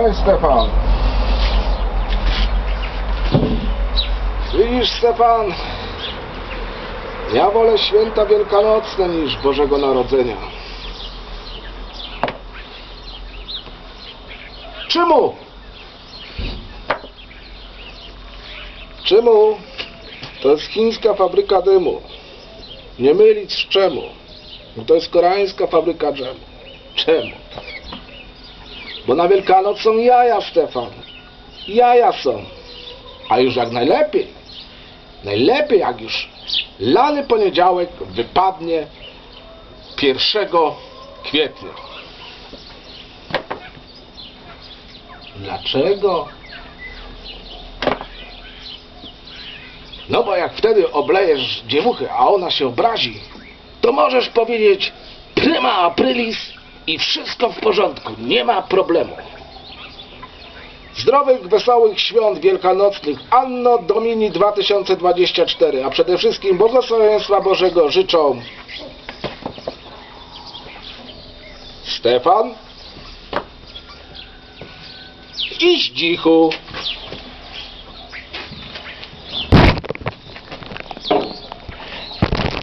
Cześć Stefan. Widzisz Stefan, ja wolę święta wielkanocne niż Bożego Narodzenia. Czemu? Czemu? To jest chińska fabryka dymu. Nie mylić z czemu. To jest koreańska fabryka dżemu. Czemu? Bo na Wielkanoc są jaja, Stefan. Jaja są. A już jak najlepiej. Najlepiej jak już lany poniedziałek wypadnie 1 kwietnia. Dlaczego? No bo jak wtedy oblejesz dziewuchę, a ona się obrazi, to możesz powiedzieć prima aprilis i wszystko w porządku, nie ma problemu. Zdrowych, wesołych świąt wielkanocnych Anno Domini 2024, a przede wszystkim błogosławieństwa Bożego życzą Stefan i Zdzichu.